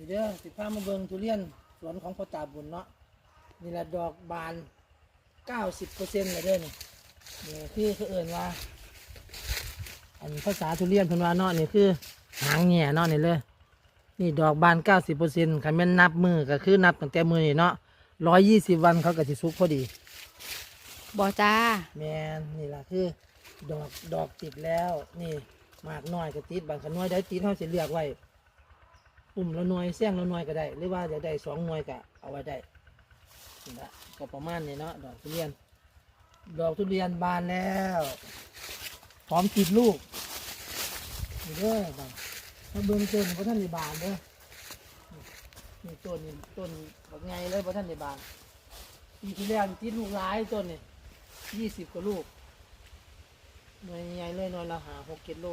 นี่เด้อสิพามาเบิ่งทุเรียนสวนของพ่อตาบุญเนาะนี่แหละดอกบานเก้าสิบเปอร์เซ็นต์เลยเด้อนี่นี่ที่เขาเอ่นว่า อันภาษาทุเรียนเพิ่นว่าเนาะนี่คือหางแหง่เนาะนี่เลยนี่ดอกบานเก้าสิบเปอร์เซ็นต์คันแม่นนับมือก็คือนับตั้งแต่มือนี่เนาะร้อยยี่สิบวันเขาก็สิสุกพอดีบอจ้าแมนนี่ล่ะคือ ดอกดอกติดแล้ว นี่หมากน้อยก็ติดบางขน้อยได้ติดเขาจะเลือกไว้ ปุ่มละหน่วยเสี้ยงละหน่วยก็ได้ หรือว่าจะได้สองหน่วยก็เอาไว้ได้นี่ละก็ประมาณนี้เนาะดอกทุเรียน ดอกทุเรียนบานแล้วพร้อมติดลูกนี่เด้อบางถ้าเบิ่งต้นเพราะท่านในบานเด้อนี่ต้นนี่ต้นแบบไงเลยเพราะท่านในบานปีที่แล้วนี่ติดลูกหลายต้นนี่ยี่สิบกว่าลูกหน่วยใหญ่เลยหน่วยละหาหกเจ็ดโล